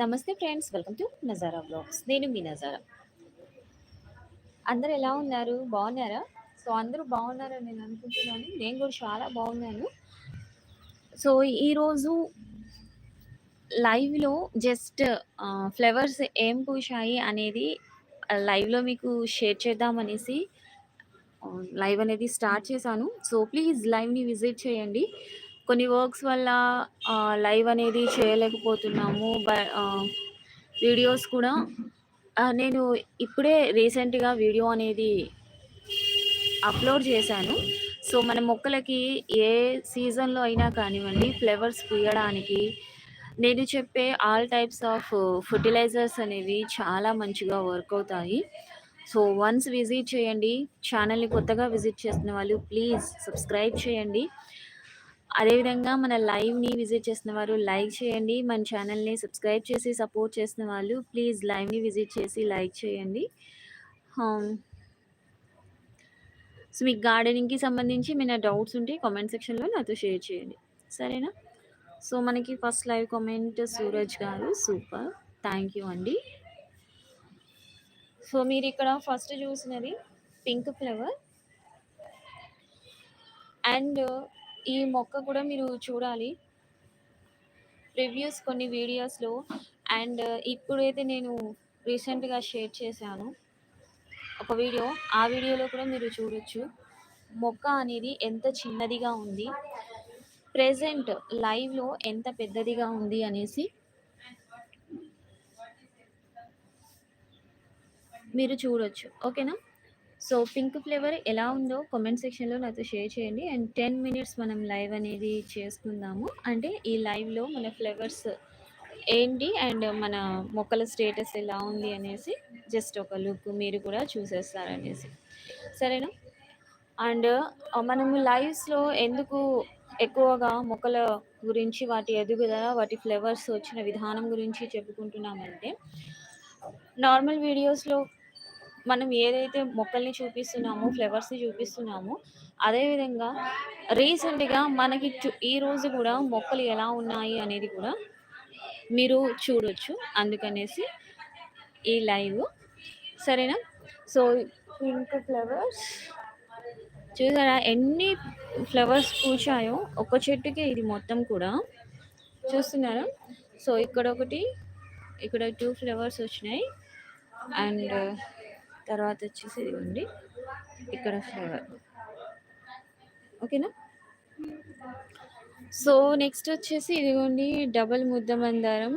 నమస్తే friends welcome to Nazara blogs నేను మీ నజారా. అందరు ఎలా ఉన్నారు? బాగున్నారా? సో అందరూ బాగున్నారని నేను అనుకుంటున్నాను. నేను కూడా చాలా బాగున్నాను. సో ఈరోజు లైవ్లో జస్ట్ ఫ్లవర్స్ ఏం పూసాయి అనేది లైవ్లో మీకు షేర్ చేద్దామనేసి లైవ్ అనేది స్టార్ట్ చేశాను. సో ప్లీజ్ లైవ్ని విజిట్ చేయండి. కొన్ని వర్క్స్ వల్ల లైవ్ అనేది చేయలేకపోతున్నాము. వీడియోస్ కూడా. నేను ఇప్పుడే రీసెంట్గా వీడియో అనేది అప్లోడ్ చేశాను. సో మన మొక్కలకి ఏ సీజన్లో అయినా కానివ్వండి ఫ్లవర్స్ పూయడానికి నేను చెప్పే ఆల్ టైప్స్ ఆఫ్ ఫర్టిలైజర్స్ అనేవి చాలా మంచిగా వర్క్ అవుతాయి. సో వన్స్ విజిట్ చేయండి. ఛానల్ని కొత్తగా విజిట్ చేస్తున్న వాళ్ళు ప్లీజ్ సబ్స్క్రైబ్ చేయండి. అదేవిధంగా మన లైవ్ని విజిట్ చేసిన వారు లైక్ చేయండి. మన ఛానల్ని సబ్స్క్రైబ్ చేసి సపోర్ట్ చేసిన వాళ్ళు ప్లీజ్ లైవ్ని విజిట్ చేసి లైక్ చేయండి. సో మీకు గార్డెనింగ్కి సంబంధించి ఏమైనా డౌట్స్ ఉంటే కామెంట్ సెక్షన్లో నాతో షేర్ చేయండి. సరేనా? సో మనకి ఫస్ట్ లైవ్ కామెంట్ సూరజ్ గారు. సూపర్. థ్యాంక్ యూ అండి. సో మీరు ఇక్కడ ఫస్ట్ చూసినది పింక్ ఫ్లవర్. అండ్ ఈ మొక్క కూడా మీరు చూడాలి. ప్రివ్యూస్ కొన్ని వీడియోస్లో అండ్ ఇప్పుడైతే నేను రీసెంట్గా షేర్ చేశాను. ఒక వీడియో ఆ వీడియోలో కూడా మీరు చూడొచ్చు. మొక్క అనేది ఎంత చిన్నదిగా ఉంది ప్రెజెంట్ లైవ్లో ఎంత పెద్దదిగా ఉంది అనేసి మీరు చూడొచ్చు. ఓకేనా? సో పింక్ ఫ్లేవర్ ఎలా ఉందో కామెంట్ సెక్షన్లో నాతో షేర్ చేయండి. అండ్ టెన్ మినిట్స్ మనం లైవ్ అనేది చేసుకుందాము. అంటే ఈ లైవ్లో మన ఫ్లేవర్స్ ఏంటి? అండ్ మన మొక్కల స్టేటస్ ఎలా ఉంది అనేసి జస్ట్ ఒక లుక్ మీరు కూడా చూసేస్తారనేసి. సరేనా? అండ్ మనము లైవ్స్లో ఎందుకు ఎక్కువగా మొక్కల గురించి వాటి ఎదుగుదల వాటి ఫ్లేవర్స్ వచ్చిన విధానం గురించి చెప్పుకుంటున్నామంటే నార్మల్ వీడియోస్లో మనం ఏదైతే మొక్కల్ని చూపిస్తున్నామో ఫ్లవర్స్ని చూపిస్తున్నామో అదేవిధంగా రీసెంట్గా మనకి చు- ఈ రోజు కూడా మొక్కలు ఎలా ఉన్నాయి అనేది కూడా మీరు చూడొచ్చు. అందుకనేసి ఈ లైవ్ సరేనా? సో పింక్ ఫ్లవర్స్ చూసారా? ఎన్ని ఫ్లవర్స్ పూచాయో ఒక చెట్టుకే ఇది మొత్తం కూడా. చూస్తున్నారా? సో ఇక్కడ ఒకటి ఇక్కడ టూ ఫ్లవర్స్ వచ్చినాయి. అండ్ తర్వాత వచ్చేసి ఇదిగోండి. ఇక్కడ ఫ్లవర్ ఓకేనా? సో నెక్స్ట్ వచ్చేసి ఇదిగోండి డబల్ ముద్ద మందారం.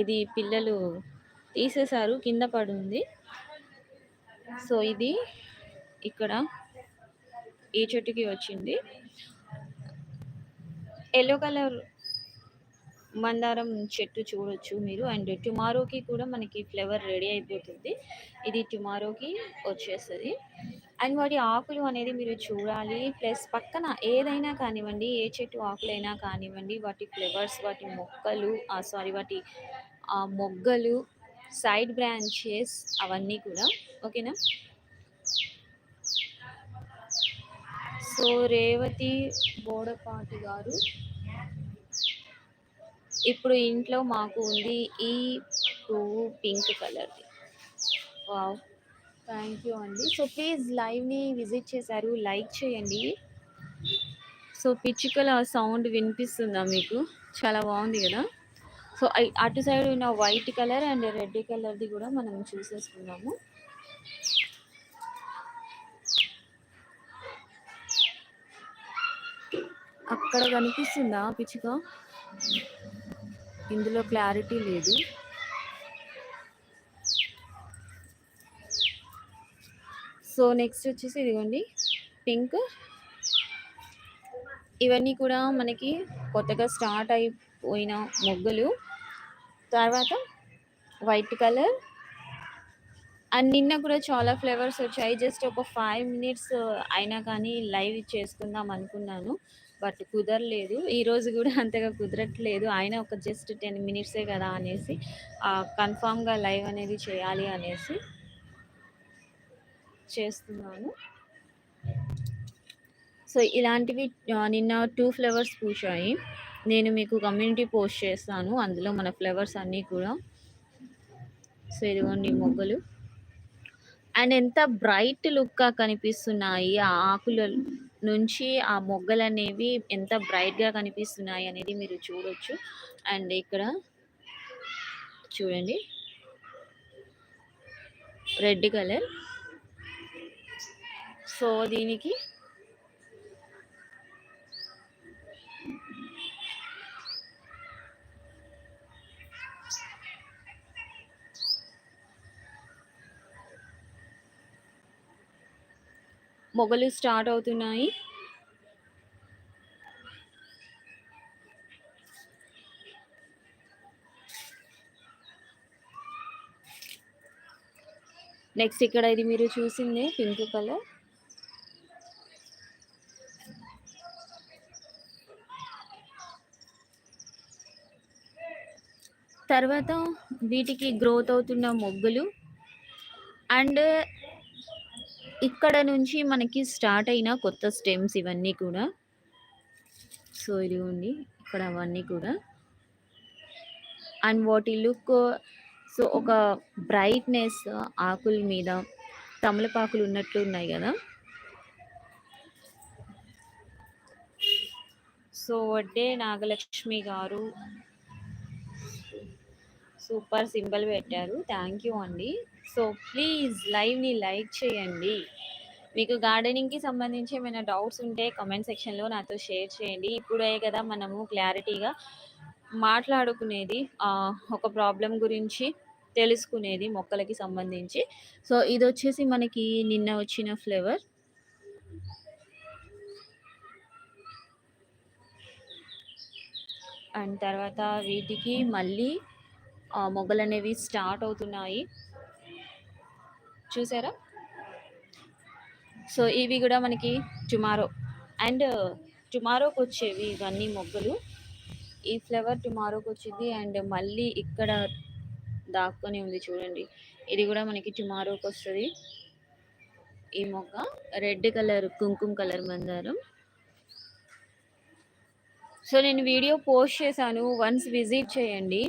ఇది పిల్లలు తీసేశారు కింద పడుంది. సో ఇది ఇక్కడ ఈ చెట్టుకి వచ్చింది. ఎల్లో కలర్ మందారం చెట్టు చూడొచ్చు మీరు. అండ్ టుమారోకి కూడా మనకి ఫ్లేవర్ రెడీ అయిపోతుంది. ఇది టుమారోకి వచ్చేస్తుంది. అండ్ వాటి ఆకులు అనేది మీరు చూడాలి. ప్లస్ పక్కన ఏదైనా కానివ్వండి ఏ చెట్టు ఆకులైనా కానివ్వండి వాటి ఫ్లేవర్స్ వాటి మొక్కలు సారీ వాటి ఆ మొగ్గలు సైడ్ బ్రాంచెస్ అవన్నీ కూడా ఓకేనా? సో రేవతి బోడపాటి గారు ఇప్పుడు ఇంట్లో మాకు ఉంది ఈ పువ్వు పింక్ కలర్ది. వావ్. థ్యాంక్ యూ అండి. సో ప్లీజ్ లైవ్ని విజిట్ చేశారు లైక్ చేయండి. సో పిచ్చుకల సౌండ్ వినిపిస్తుందా మీకు? చాలా బాగుంది కదా? సో అటు సైడ్ ఉన్న వైట్ కలర్ అండ్ రెడ్ కలర్ది కూడా మనం చూసేసుకున్నాము అక్కడ కనిపిస్తుందా పిచ్చుక? ఇందులో క్లారిటీ లేదు. సో నెక్స్ట్ వచ్చేసి ఇదిగోండి పింక్. ఇవన్నీ కూడా మనకి కొత్తగా స్టార్ట్ అయిపోయిన మొగ్గలు. తర్వాత వైట్ కలర్. అండ్ నిన్న కూడా చాలా ఫ్లేవర్స్ వచ్చాయి. జస్ట్ ఒక ఫైవ్ మినిట్స్ అయినా కానీ లైవ్ చేసుకుందాం అనుకున్నాను. బట్ కుదరలేదు. ఈరోజు కూడా అంతగా కుదరట్లేదు. ఆయన ఒక జస్ట్ టెన్ మినిట్సే కదా అనేసి కన్ఫామ్గా లైవ్ అనేది చేయాలి అనేసి చేస్తున్నాను. సో ఇలాంటివి నిన్న టూ ఫ్లేవర్స్ పూసాయి నేను మీకు కమ్యూనిటీ పోస్ట్ చేస్తాను. అందులో మన ఫ్లవర్స్ అన్నీ కూడా. సో ఇదిగోండి మొగ్గలు. అండ్ ఎంత బ్రైట్ లుక్గా కనిపిస్తున్నాయి. ఆ ఆకుల నుంచి ఆ మొగ్గలు అనేవి ఎంత బ్రైట్గా కనిపిస్తున్నాయి అనేది మీరు చూడొచ్చు. అండ్ ఇక్కడ చూడండి. Red colour. సో దీనికి మొగలు స్టార్ట్ అవుతున్నాయి. నెక్స్ట్ ఇక్కడ ఇది మీరు చూసింది పింక్ కలర్. తర్వాత వీటికి గ్రోత్ అవుతున్న మొగ్గులు. అండ్ ఇక్కడ నుంచి మనకి స్టార్ట్ అయిన కొత్త స్టెమ్స్ ఇవన్నీ కూడా. సో ఇదిగోండి ఇక్కడ అవన్నీ కూడా. అండ్ వాటి లుక్ సో ఒక బ్రైట్నెస్ ఆకుల మీద తమలపాకులు ఉన్నట్లు ఉన్నాయి కదా. సో వడ్డే నాగలక్ష్మి గారు సూపర్ సింబల్ పెట్టారు. థ్యాంక్ యూ అండి. సో ప్లీజ్ లైవ్ని లైక్ చేయండి. మీకు గార్డెనింగ్కి సంబంధించి ఏమైనా డౌట్స్ ఉంటే కమెంట్ సెక్షన్లో నాతో షేర్ చేయండి. ఇప్పుడే కదా మనము క్లారిటీగా మాట్లాడుకునేది ఒక ప్రాబ్లం గురించి తెలుసుకునేది మొక్కలకి సంబంధించి. సో ఇది వచ్చేసి మనకి నిన్న వచ్చిన ఫ్లేవర్ అండ్ తర్వాత వీటికి మళ్ళీ మొగ్గలు అనేవి స్టార్ట్ అవుతున్నాయి. చూసారా? సో ఇవి కూడా మనకి టుమారో. అండ్ టుమారోకి వచ్చేవి ఇవన్నీ మొగ్గలు. ఈ ఫ్లవర్ టుమారోకి వచ్చింది అండ్ మళ్ళీ ఇక్కడ దాక్కొని ఉంది చూడండి. ఇది కూడా మనకి టుమారోకి వస్తుంది ఈ మొగ్గ రెడ్ కలర్ కుంకుమ కలర్ మందారం. సో నేను వీడియో పోస్ట్ చేశాను. వన్స్ విజిట్ చేయండి.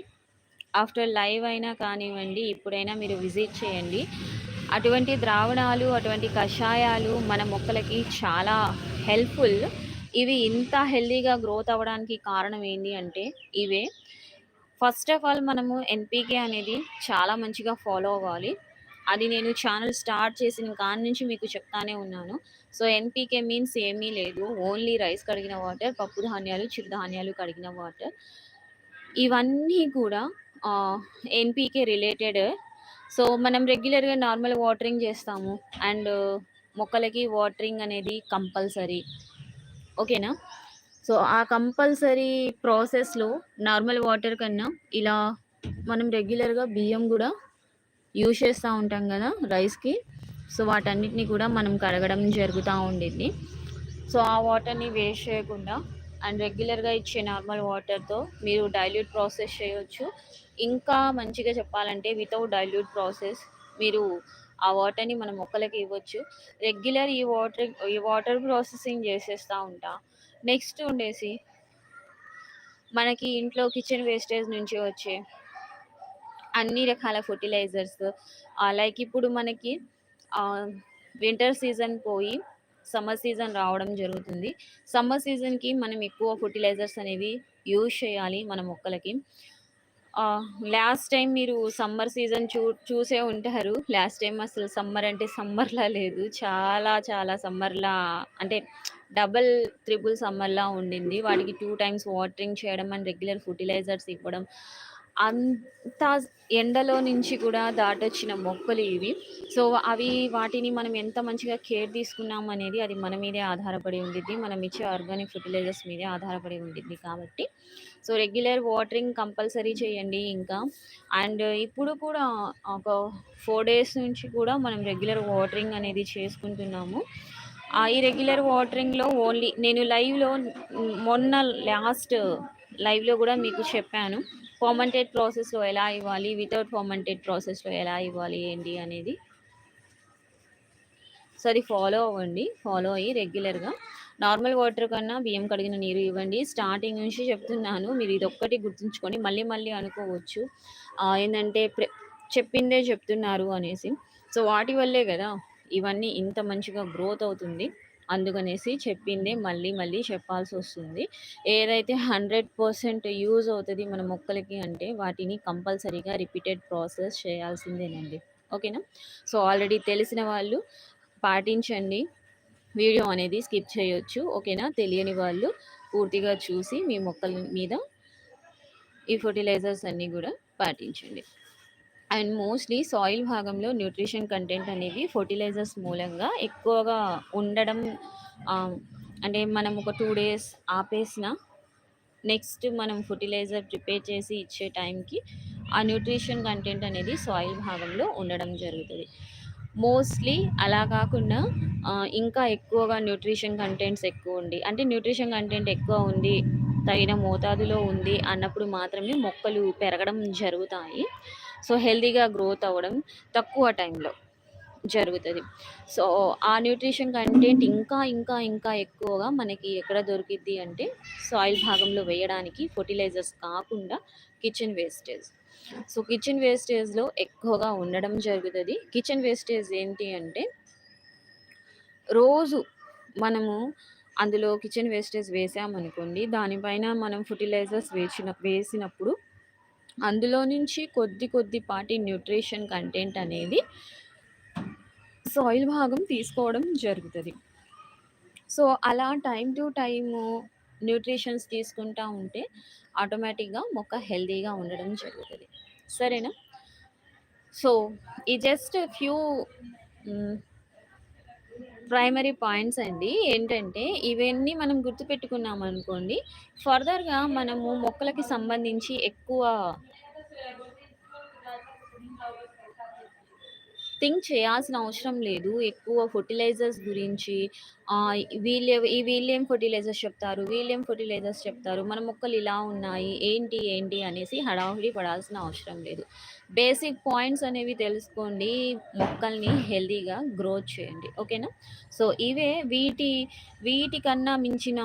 ఆఫ్టర్ లైవ్ అయినా కానివ్వండి ఇప్పుడైనా మీరు విజిట్ చేయండి. అటువంటి ద్రావణాలు అటువంటి కషాయాలు మన మొక్కలకి చాలా హెల్ప్ఫుల్. ఇవి ఇంత హెల్దీగా గ్రోత్ అవ్వడానికి కారణం ఏంటి అంటే ఇవే. ఫస్ట్ ఆఫ్ ఆల్ మనము ఎన్పికే అనేది చాలా మంచిగా ఫాలో అవ్వాలి. అది నేను ఛానల్ స్టార్ట్ చేసిన కాని నుంచి మీకు చెప్తానే ఉన్నాను. సో ఎన్పికే మీన్స్ ఏమీ లేదు. ఓన్లీ రైస్ కడిగిన వాటర్ పప్పు ధాన్యాలు చిరుధాన్యాలు కడిగిన వాటర్. ఇవన్నీ కూడా ఎన్పికే రిలేటెడ్ సో మనం రెగ్యులర్గా నార్మల్ వాటరింగ్ చేస్తాము. అండ్ మొక్కలకి వాటరింగ్ అనేది కంపల్సరీ ఓకేనా సో ఆ కంపల్సరీ ప్రాసెస్లో నార్మల్ వాటర్ కన్నా ఇలా మనం రెగ్యులర్గా బియ్యం కూడా యూజ్ చేస్తూ ఉంటాం కదా రైస్కి సో వాటన్నిటిని కూడా మనం కడగడం జరుగుతూ ఉండింది. సో ఆ వాటర్ని వేస్ట్ చేయకుండా అండ్ రెగ్యులర్గా ఇచ్చే నార్మల్ వాటర్తో మీరు డైల్యూట్ ప్రాసెస్ చేయొచ్చు. ఇంకా మంచిగా చెప్పాలంటే వితౌట్ డైల్యూట్ ప్రాసెస్ మీరు ఆ వాటర్ని మన మొక్కలకి ఇవ్వచ్చు. రెగ్యులర్ ఈ వాటర్ ఈ వాటర్ ప్రాసెసింగ్ చేసేస్తూ ఉంటా. నెక్స్ట్ ఉండేసి మనకి ఇంట్లో కిచెన్ వేస్టేజ్ నుంచి వచ్చే అన్ని రకాల ఫర్టిలైజర్స్ లైక్ ఇప్పుడు మనకి వింటర్ సీజన్ పోయి సమ్మర్ సీజన్ రావడం జరుగుతుంది. సమ్మర్ సీజన్కి మనం ఎక్కువ ఫర్టిలైజర్స్ అనేవి యూజ్ చేయాలి మన మొక్కలకి. లాస్ట్ టైం మీరు సమ్మర్ సీజన్ చూ చూసే ఉంటారు. లాస్ట్ టైం అసలు సమ్మర్ అంటే సమ్మర్లా లేదు. చాలా చాలా సమ్మర్లా అంటే డబల్ త్రిబుల్ సమ్మర్లా ఉండింది. వాటికి టూ టైమ్స్ వాటరింగ్ చేయడం అండ్ రెగ్యులర్ ఫర్టిలైజర్స్ ఇవ్వడం. అంత ఎండలో నుంచి కూడా దాటొచ్చిన మొక్కలు ఇవి. సో అవి వాటిని మనం ఎంత మంచిగా కేర్ తీసుకున్నాం అనేది అది మన మీదే ఆధారపడి ఉండిద్ది. మనం ఇచ్చే ఆర్గానిక్ ఫర్టిలైజర్స్ మీదే ఆధారపడి ఉండిద్ది కాబట్టి. సో రెగ్యులర్ వాటరింగ్ కంపల్సరీ చేయండి ఇంకా. అండ్ ఇప్పుడు కూడా ఒక ఫోర్ డేస్ నుంచి కూడా మనం రెగ్యులర్ వాటరింగ్ అనేది చేసుకుంటున్నాము. ఈ రెగ్యులర్ వాటరింగ్లో ఓన్లీ నేను లైవ్లో మొన్న లాస్ట్ లైవ్లో కూడా మీకు చెప్పాను. ఫార్మంటెడ్ ప్రాసెస్లో ఎలా ఇవ్వాలి? వితౌట్ ఫార్మంటెడ్ ప్రాసెస్లో ఎలా ఇవ్వాలి? ఏంటి అనేది సో అది ఫాలో అవ్వండి. ఫాలో అయ్యి రెగ్యులర్గా నార్మల్ వాటర్ కన్నా బియ్యం కడిగిన నీరు ఇవ్వండి. స్టార్టింగ్ నుంచి చెప్తున్నాను. మీరు ఇది ఒక్కటి గుర్తుంచుకొని మళ్ళీ మళ్ళీ అనుకోవచ్చు. ఏంటంటే చెప్పిందే చెప్తున్నారు అనేసి. సో వాటి వల్లే కదా ఇవన్నీ ఇంత మంచిగా గ్రోత్ అవుతుంది. అందుకనేసి చెప్పిందే మళ్ళీ మళ్ళీ చెప్పాల్సి వస్తుంది ఏదైతే హండ్రెడ్ పర్సెంట్ యూజ్ అవుతుంది మన మొక్కలకి అంటే వాటిని కంపల్సరీగా రిపీటెడ్ ప్రాసెస్ చేయాల్సిందేనండి. ఓకేనా? సో ఆల్రెడీ తెలిసిన వాళ్ళు పాటించండి. వీడియో అనేది స్కిప్ చేయొచ్చు. ఓకేనా? తెలియని వాళ్ళు పూర్తిగా చూసి మీ మొక్కల మీద ఈ ఫర్టిలైజర్స్ అన్నీ కూడా పాటించండి. అండ్ మోస్ట్లీ సాయిల్ భాగంలో న్యూట్రిషన్ కంటెంట్ అనేవి ఫర్టిలైజర్స్ మూలంగా ఎక్కువగా ఉండడం అంటే మనం ఒక టూ డేస్ ఆపేసిన నెక్స్ట్ మనం ఫర్టిలైజర్ ప్రిపేర్ చేసి ఇచ్చే టైంకి ఆ న్యూట్రిషన్ కంటెంట్ అనేది సాయిల్ భాగంలో ఉండడం జరుగుతుంది. మోస్ట్లీ అలా కాకుండా ఇంకా ఎక్కువగా న్యూట్రిషన్ కంటెంట్స్ ఎక్కువ ఉండి అంటే న్యూట్రిషన్ కంటెంట్ ఎక్కువ ఉంది తగిన మోతాదులో ఉంది అన్నప్పుడు మాత్రమే మొక్కలు పెరగడం జరుగుతాయి. సో హెల్తీగా గ్రోత్ అవ్వడం తక్కువ టైంలో జరుగుతుంది. సో ఆ న్యూట్రిషన్ కంటెంట్ ఇంకా ఇంకా ఇంకా ఎక్కువగా మనకి ఎక్కడ దొరికిద్ది అంటే సాయిల్ భాగంలో వేయడానికి ఫర్టిలైజర్స్ కాకుండా కిచెన్ వేస్టేజ్. సో కిచెన్ వేస్టేజ్లో ఎక్కువగా ఉండడం జరుగుతుంది. కిచెన్ వేస్టేజ్ ఏంటి అంటే రోజు మనము అందులో కిచెన్ వేస్టేజ్ వేసామనుకోండి దానిపైన మనం ఫర్టిలైజర్స్ వేసిన వేసినప్పుడు అందులో నుంచి కొద్ది కొద్ది పాటి న్యూట్రిషన్ కంటెంట్ అనేది సాయిల్ భాగం తీసుకోవడం జరుగుతుంది. సో అలా టైం టు టైము న్యూట్రిషన్స్ తీసుకుంటా ఉంటే ఆటోమేటిక్గా మొక్క హెల్తీగా ఉండడం జరుగుతుంది. సరేనా? సో ఈ జస్ట్ ఫ్యూ ప్రైమరీ పాయింట్స్ అండి. ఏంటంటే ఇవన్నీ మనం గుర్తుపెట్టుకున్నాం అనుకోండి ఫర్దర్గా మనము మొక్కలకి సంబంధించి ఎక్కువ థింక్ చేయాల్సిన అవసరం లేదు. ఎక్కువ ఫర్టిలైజర్స్ గురించి వీళ్ళే ఈ వీళ్ళేం ఫర్టిలైజర్స్ చెప్తారు వీళ్ళేం ఫర్టిలైజర్స్ చెప్తారు మన మొక్కలు ఇలా ఉన్నాయి ఏంటి ఏంటి అనేసి హడావుడి పడాల్సిన అవసరం లేదు. బేసిక్ పాయింట్స్ అనేవి తెలుసుకోండి. మొక్కల్ని హెల్తీగా గ్రోత్ చేయండి. ఓకేనా? సో ఇవే వీటి వీటికన్నా మించిన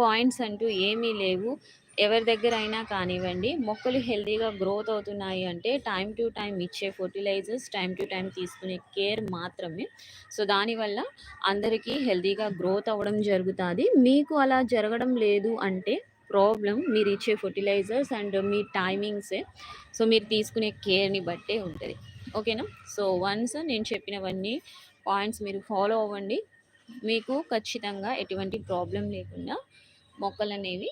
పాయింట్స్ అంటూ ఏమీ లేవు. ఎవరి దగ్గర అయినా కానివ్వండి. మొక్కలు హెల్తీగా గ్రోత్ అవుతున్నాయి అంటే టైం టు టైం ఇచ్చే ఫర్టిలైజర్స్ టైం టు టైం తీసుకునే కేర్ మాత్రమే. సో దానివల్ల అందరికీ హెల్తీగా గ్రోత్ అవ్వడం జరుగుతుంది. మీకు అలా జరగడం లేదు అంటే ప్రాబ్లం మీరు ఇచ్చే ఫర్టిలైజర్స్ అండ్ మీ టైమింగ్సే సో మీరు తీసుకునే కేర్ని బట్టే ఉంటుంది. ఓకేనా? సో వన్స్ నేను చెప్పినవన్నీ పాయింట్స్ మీరు ఫాలో అవ్వండి. మీకు ఖచ్చితంగా ఎటువంటి ప్రాబ్లం లేకుండా మొక్కలు అనేవి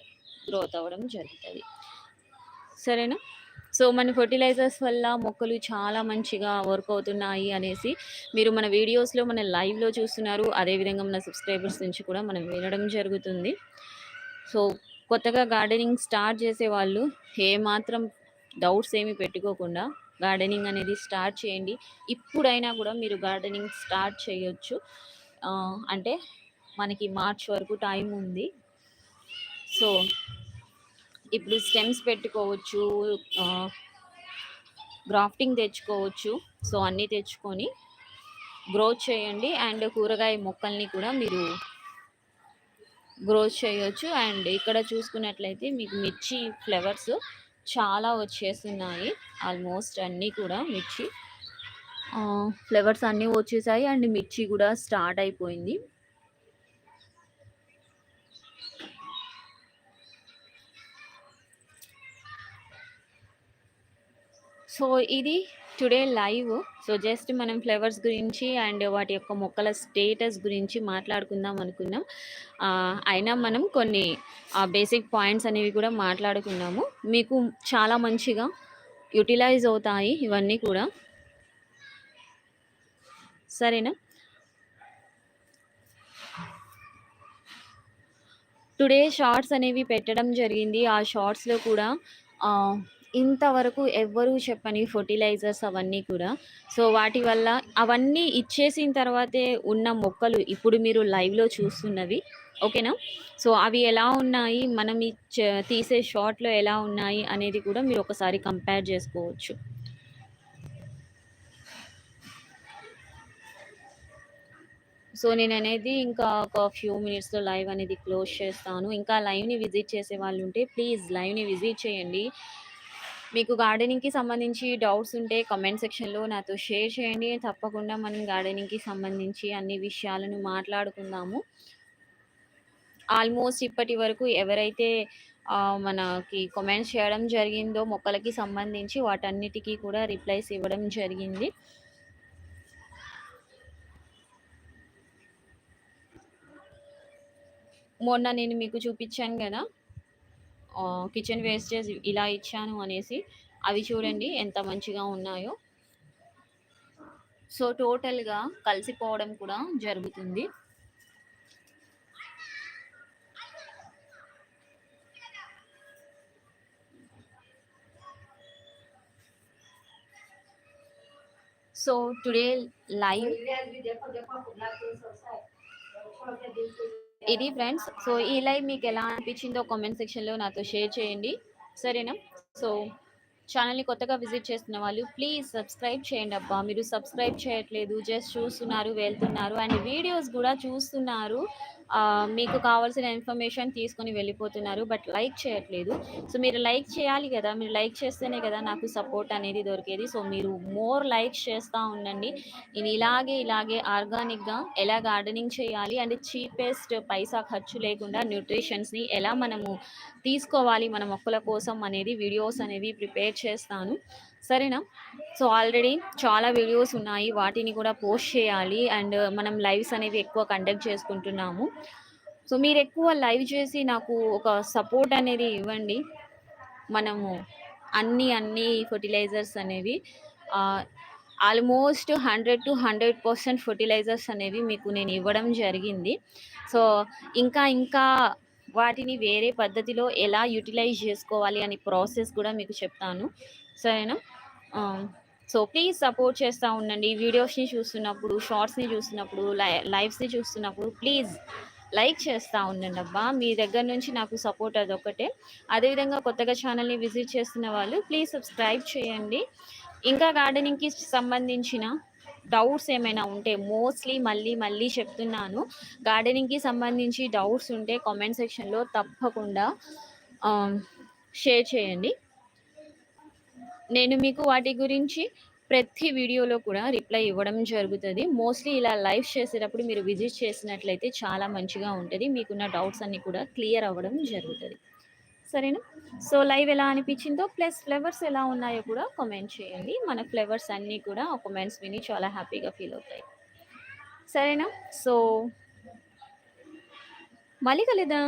గ్రోత్ అవ్వడం జరుగుతుంది. సరేనా? సో మన ఫర్టిలైజర్స్ వల్ల మొక్కలు చాలా మంచిగా వర్క్ అవుతున్నాయి అనేసి మీరు మన వీడియోస్లో మన లైవ్లో చూస్తున్నారు. అదేవిధంగా మన సబ్స్క్రైబర్స్ నుంచి కూడా మనం వినడం జరుగుతుంది. సో కొత్తగా గార్డెనింగ్ స్టార్ట్ చేసే వాళ్ళు ఏమాత్రం డౌట్స్ ఏమి పెట్టుకోకుండా గార్డెనింగ్ అనేది స్టార్ట్ చేయండి. ఇప్పుడైనా కూడా మీరు గార్డెనింగ్ స్టార్ట్ చేయొచ్చు. అంటే మనకి మార్చ్ వరకు టైం ఉంది. సో ఇప్పుడు స్టెమ్స్ పెట్టుకోవచ్చు గ్రాఫ్టింగ్ తెచ్చుకోవచ్చు. సో అన్నీ తెచ్చుకొని గ్రోత్ చేయండి. అండ్ కూరగాయ మొక్కల్ని కూడా మీరు గ్రోత్ చేయొచ్చు. అండ్ ఇక్కడ చూసుకున్నట్లయితే మీకు మిర్చి ఫ్లవర్స్ చాలా వచ్చేస్తున్నాయి. ఆల్మోస్ట్ అన్నీ కూడా మిర్చి. ఫ్లేవర్స్ అన్నీ వచ్చేసాయి. అండ్ మిర్చి కూడా స్టార్ట్ అయిపోయింది. సో ఇది టుడే లైవ్. సో జస్ట్ మనం ఫ్లవర్స్ గురించి అండ్ వాటి యొక్క మొక్కల స్టేటస్ గురించి మాట్లాడుకుందాం అనుకున్నాం. అయినా మనం కొన్ని బేసిక్ పాయింట్స్ అనేవి కూడా మాట్లాడుకున్నాము. మీకు చాలా మంచిగా యూటిలైజ్ అవుతాయి ఇవన్నీ కూడా. సరేనా? టుడే షార్ట్స్ అనేవి పెట్టడం జరిగింది. ఆ షార్ట్స్లో కూడా ఇంతవరకు ఎవ్వరూ చెప్పని ఫర్టిలైజర్స్ అవన్నీ కూడా. సో వాటి వల్ల అవన్నీ ఇచ్చేసిన తర్వాతే ఉన్న మొక్కలు ఇప్పుడు మీరు లైవ్లో చూస్తున్నవి. ఓకేనా? సో అవి ఎలా ఉన్నాయి? మనం తీసే షార్ట్లో ఎలా ఉన్నాయి? అనేది కూడా మీరు ఒకసారి కంపేర్ చేసుకోవచ్చు. సో నేను అనేది ఇంకా ఒక ఫ్యూ మినిట్స్‌లో లైవ్ అనేది క్లోజ్ చేస్తాను. ఇంకా లైవ్‌ని విజిట్ చేసే వాళ్ళు ఉంటే ప్లీజ్ లైవ్‌ని విజిట్ చేయండి. మీకు గార్డెనింగ్‌కి సంబంధించి డౌట్స్ ఉంటే కామెంట్ సెక్షన్‌లో నాతో షేర్ చేయండి. తప్పకుండా మనం గార్డెనింగ్‌కి సంబంధించి అన్ని విషయాలను మాట్లాడుకుందాము. ఆల్మోస్ట్ ఇప్పటి వరకు ఎవరైతే మనకి కమెంట్స్ చేయడం జరిగిందో మొక్కలకి సంబంధించి వాటన్నిటికీ కూడా రిప్లైస్ ఇవ్వడం జరిగింది. మొన్న నేను మీకు చూపించాను కదా కిచెన్ వేస్టేజ్ ఇలా ఇచ్చాను అనేసి. అవి చూడండి ఎంత మంచిగా ఉన్నాయో. సో, టోటల్‌గా కలిసిపోవడం కూడా జరుగుతుంది. సో, టుడే లైవ్ ఇది ఫ్రెండ్స్. సో, ఈ లైవ్ ఎలా అనిపించిందో కామెంట్ సెక్షన్‌లో నాతో షేర్ చేయండి. సరేనా? సో, ఛానల్ని కొత్తగా విజిట్ చేస్తున్న వాళ్ళు ప్లీజ్ సబ్స్క్రైబ్ చేయండి అబ్బా మీరు సబ్స్క్రైబ్ చేయట్లేదు. జస్ట్ చూస్తున్నారు, వెళ్తున్నారు అండ్ వీడియోస్ కూడా చూస్తున్నారు. మీకు కావాల్సిన ఇన్ఫర్మేషన్ తీసుకొని వెళ్ళిపోతున్నారు. బట్ లైక్ చేయట్లేదు. సో, మీరు లైక్ చేయాలి కదా మీరు లైక్ చేస్తేనే కదా నాకు సపోర్ట్ అనేది దొరికేది. సో, మీరు మోర్ లైక్స్ చేస్తూ ఉండండి. నేను ఇలాగే, ఇలాగే ఆర్గానిక్‌గా ఎలా గార్డెనింగ్ చేయాలి అండ్ చీపెస్ట్ పైసా ఖర్చు లేకుండా న్యూట్రిషన్స్‌ని ఎలా మనము తీసుకోవాలి మన మొక్కల కోసం అనేది వీడియోస్ అనేవి ప్రిపేర్ చేస్తాను. సరేనా? సో, ఆల్రెడీ చాలా వీడియోస్ ఉన్నాయి. వాటిని కూడా పోస్ట్ చేయాలి. అండ్ మనం లైవ్స్ అనేవి ఎక్కువ కండక్ట్ చేసుకుంటున్నాము. సో, మీరు ఎక్కువ లైవ్ చేసి నాకు ఒక సపోర్ట్ అనేది ఇవ్వండి. మనము అన్ని, అన్ని ఫర్టిలైజర్స్ అనేవి almost hundred to hundred percent fertilisers అనేవి మీకు నేను ఇవ్వడం జరిగింది. సో, ఇంకా, ఇంకా వాటిని వేరే పద్ధతిలో ఎలా యుటిలైజ్ చేసుకోవాలి అని ప్రాసెస్ కూడా మీకు చెప్తాను. సరేనా? సో, ప్లీజ్ సపోర్ట్ చేస్తూ ఉండండి. వీడియోస్‌ని చూస్తున్నప్పుడు, షార్ట్స్‌ని చూస్తున్నప్పుడు, లై లైవ్స్‌ని చూస్తున్నప్పుడు ప్లీజ్ లైక్ చేస్తూ ఉండండి అబ్బా మీ దగ్గర నుంచి నాకు సపోర్ట్ అదొక్కటే. అదేవిధంగా కొత్తగా ఛానల్ని విజిట్ చేస్తున్న వాళ్ళు ప్లీజ్ సబ్స్క్రైబ్ చేయండి. ఇంకా గార్డెనింగ్‌కి సంబంధించిన డౌట్స్ ఏమైనా ఉంటే మోస్ట్‌లీ మళ్ళీ, మళ్ళీ చెప్తున్నాను. గార్డెనింగ్‌కి సంబంధించి డౌట్స్ ఉంటే కామెంట్ సెక్షన్‌లో తప్పకుండా షేర్ చేయండి. నేను మీకు వాటి గురించి ప్రతి వీడియోలో కూడా రిప్లై ఇవ్వడం జరుగుతుంది మోస్ట్‌లీ ఇలా లైవ్ చేసేటప్పుడు మీరు విజిట్ చేసినట్లయితే చాలా మంచిగా ఉంటుంది మీకున్న డౌట్స్ అన్నీ కూడా క్లియర్ అవ్వడం జరుగుతుంది సరేనా? సో, లైవ్ ఎలా అనిపించిందో ప్లస్ ఫ్లేవర్స్ ఎలా ఉన్నాయో కూడా కామెంట్ చేయండి. మన ఫ్లేవర్స్ అన్నీ కూడా ఆ కామెంట్స్ విని చాలా హ్యాపీగా ఫీల్ అవుతాయి. సరేనా? సో మళ్ళీ కలుద్దాం.